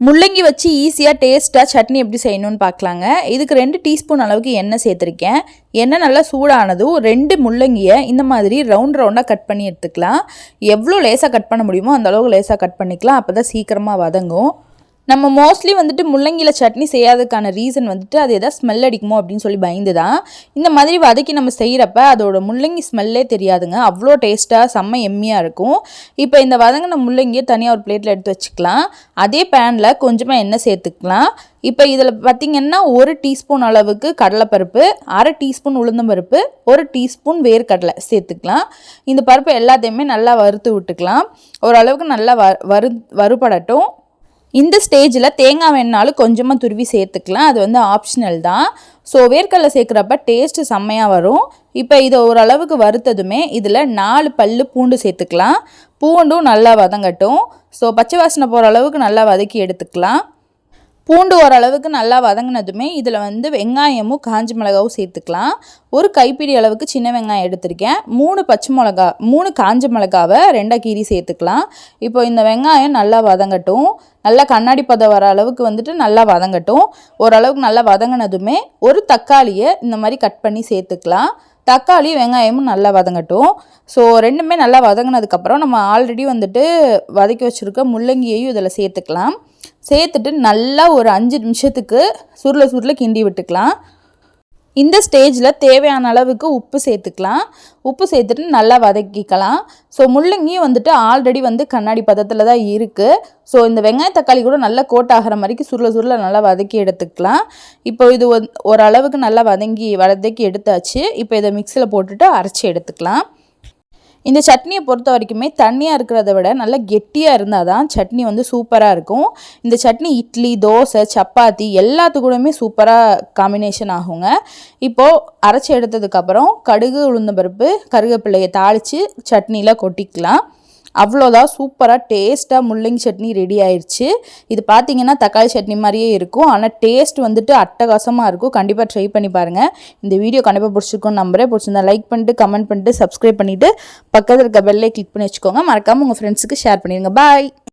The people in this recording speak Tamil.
முள்ளங்கி வச்சு ஈஸியாக டேஸ்ட்டாக சட்னி எப்படி செய்யணும்னு பார்க்கலாங்க. இதுக்கு ரெண்டு டீஸ்பூன் அளவுக்கு எண்ணெய் சேர்த்துருக்கேன். எண்ணெய் நல்லா சூடானதும் ரெண்டு முள்ளங்கியை இந்த மாதிரி ரவுண்ட் ரவுண்டாக கட் பண்ணி எடுத்துக்கலாம். எவ்வளோ லேசாக கட் பண்ண முடியுமோ அந்த அளவுக்கு லேசாக கட் பண்ணிக்கலாம். அப்போ தான் சீக்கிரமாக வதங்கும். நம்ம மோஸ்ட்லி வந்துட்டு முள்ளங்கியில் சட்னி செய்யாததுக்கான ரீசன் வந்துட்டு அது எதாவது ஸ்மெல் அடிக்குமோ அப்படின்னு சொல்லி பயந்து தான் இந்த மாதிரி வதக்கி நம்ம செய்கிறப்ப அதோட முள்ளங்கி ஸ்மெல்லே தெரியாதுங்க. அவ்வளோ டேஸ்ட்டாக செம்ம எம்மியாக இருக்கும். இப்போ இந்த வதங்கின முள்ளங்கியை தனியாக ஒரு பிளேட்டில் எடுத்து வச்சுக்கலாம். அதே பேனில் கொஞ்சமாக எண்ணெய் சேர்த்துக்கலாம். இப்போ இதில் பார்த்திங்கன்னா ஒரு டீஸ்பூன் அளவுக்கு கடலைப்பருப்பு அரை டீஸ்பூன் உளுந்தம்பருப்பு ஒரு டீஸ்பூன் வேர்க்கடலை சேர்த்துக்கலாம். இந்த பருப்பு எல்லாத்தையுமே நல்லா வறுத்து விட்டுக்கலாம். ஓரளவுக்கு நல்லா வ வறு வறுபடட்டும். இந்த ஸ்டேஜில் தேங்காய் வேணுனாலும் கொஞ்சமாக துருவி சேர்த்துக்கலாம். அது வந்து ஆப்ஷனல் தான். ஸோ வேர்க்கடலை சேர்க்குறப்ப டேஸ்ட்டு செம்மையாக வரும். இப்போ இதை ஓரளவுக்கு வறுத்ததுமே இதில் நாலு பல் பூண்டு சேர்த்துக்கலாம். பூண்டும் நல்லா வதங்கட்டும். ஸோ பச்சை வாசனை போகிற அளவுக்கு நல்லா வதக்கி எடுத்துக்கலாம். பூண்டு ஓரளவுக்கு நல்லா வதங்கினதுமே இதில் வந்து வெங்காயமும் காஞ்ச மிளகாவும் சேர்த்துக்கலாம். ஒரு கைப்பிடி அளவுக்கு சின்ன வெங்காயம் எடுத்திருக்கேன். மூணு பச்சை மிளகா மூணு காஞ்ச மிளகாவை ரெண்டாக கீரி சேர்த்துக்கலாம். இப்போ இந்த வெங்காயம் நல்லா வதங்கட்டும். நல்லா கண்ணாடி பதம் வர அளவுக்கு வந்துட்டு நல்லா வதங்கட்டும். ஓரளவுக்கு நல்லா வதங்கினதுமே ஒரு தக்காளியை இந்த மாதிரி கட் பண்ணி சேர்த்துக்கலாம். தக்காளி வெங்காயமும் நல்லா வதங்கட்டும். ஸோ ரெண்டுமே நல்லா வதங்கினதுக்கப்புறம் நம்ம ஆல்ரெடி வந்துட்டு வதக்கி வச்சுருக்க முள்ளங்கியையும் இதில் சேர்த்துக்கலாம். சேர்த்துட்டு நல்லா ஒரு அஞ்சு நிமிஷத்துக்கு சுருளை சுருளை கிண்டி விட்டுக்கலாம். இந்த ஸ்டேஜில் தேவையான அளவுக்கு உப்பு சேர்த்துக்கலாம். உப்பு சேர்த்துட்டு நல்லா வதக்கிக்கலாம். ஸோ முள்ளங்கியும் வந்துட்டு ஆல்ரெடி வந்து கண்ணாடி பதத்தில் தான் இருக்குது ஸோ இந்த வெங்காய தக்காளி கூட நல்லா கோட் ஆகிற மாதிரிக்கு சுருள சுருள நல்லா வதக்கி எடுத்துக்கலாம். இப்போ இது ஓரளவுக்கு நல்லா வதங்கி வதக்கி எடுத்தாச்சு. இப்போ இதை மிக்சியில் போட்டுட்டு அரைச்சி எடுத்துக்கலாம். இந்த சட்னியை பொறுத்த வரைக்குமே தண்ணியாக இருக்கிறத விட நல்லா கெட்டியாக இருந்தால் தான் சட்னி வந்து சூப்பராக இருக்கும். இந்த சட்னி இட்லி தோசை சப்பாத்தி எல்லாத்துக்கூடமே சூப்பராக காம்பினேஷன் ஆகுங்க. இப்போது அரைச்சி எடுத்ததுக்கப்புறம் கடுகு உளுந்தம்பருப்பு கருவேப்பிள்ளையை தாளித்து சட்னியில் கொட்டிக்கலாம். அவ்வளோதான் சூப்பராக டேஸ்ட்டாக முள்ளங்கி சட்னி ரெடி ஆயிடுச்சு இது பார்த்தீங்கன்னா தக்காளி சட்னி மாதிரியே இருக்கும். ஆனால் டேஸ்ட் வந்துட்டு அட்டகாசமாக இருக்கும். கண்டிப்பாக ட்ரை பண்ணி பாருங்கள் இந்த வீடியோ கண்டிப்பாக பிடிச்சிருக்கும் நம்பரே பிடிச்சிருந்தா லைக் பண்ணிட்டு கமெண்ட் பண்ணிட்டு சப்ஸ்கிரைப் பண்ணிவிட்டு பக்கத்தில் இருக்க பெல்லை கிளிக் பண்ணி வச்சுக்கோங்க. மறக்காமல் உங்கள் ஃப்ரெண்ட்ஸுக்கு ஷேர் பண்ணிடுங்க. பாய்